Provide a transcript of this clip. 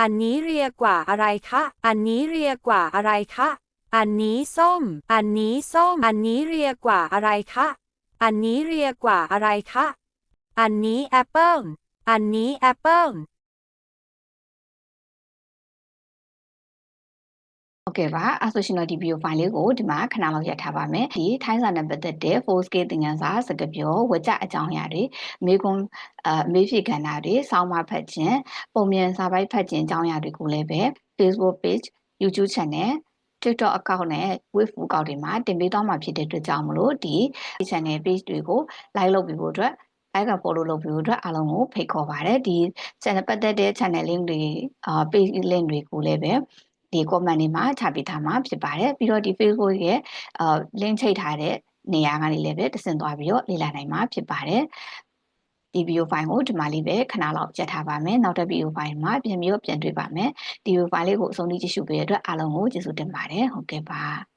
อันนี้เรียกว่าอะไรคะ อันนี้เรียกว่าอะไรคะ อันนี้ส้ม อันนี้ส้ม อันนี้เรียกว่าอะไรคะ อันนี้เรียกว่าอะไรคะ อันนี้แอปเปิลอันนี้แอปเปิล ဟုတ်ကဲ့ပါအဲဆိုရှင်တော့ဒီ video file လေးကိုဒီမှာခဏလောက်ရထားပါမယ်ဒီထိုင်းစာနဲ့ပတ်သက်တဲ့ 4K သင်ခန်းစာစကားပြောဝကြအကြောင်းအရာတွေအမေကွန်အမေဖြေကဏ္ဍတွေစောင်းမဖတ်ခြင်းပုံမြန်စာပိုက်ဖတ်ခြင်းအကြောင်းအရာတွေကိုလည်းပဲ Facebook page YouTube channel TikTok account နဲ့ Wave account တွေမှာတင်ပေးသွားမှာဖြစ်တဲ့အတွက်ကြောင့်မလို့ဒီ channel page တွေကို like လုပ်ပြီးဖို့အတွက် like က follow လုပ်ပြီးဖို့အတွက်အားလုံးကိုဖိတ်ခေါ်ပါတယ်ဒီ channel ပတ်သက်တဲ့ channel link တွေအာ page link တွေကိုလည်းပဲ ဒီ comment တွေမှာချပေးထားမှာဖြစ်ပါတယ်ပြီးတော့ဒီ Facebook ရဲ့အာ link ချိတ်ထားတဲ့နေရာကနေလည်းပဲတဆင့်သွားပြီးတော့လေ့လာနိုင်မှာဖြစ်ပါတယ်ဒီ video file ကိုဒီမှာလေးပဲခဏလောက်ကြက်ထားပါမယ်နောက်တစ် video file မှာပြန်ပြီးတော့ပြန်တွေ့ပါမယ်ဒီ video file လေးကိုအဆုံးထိကြည့်ရှုပေးတဲ့အတွက်အားလုံးကိုကျေးဇူးတင်ပါတယ်ဟုတ်ကဲ့ပါ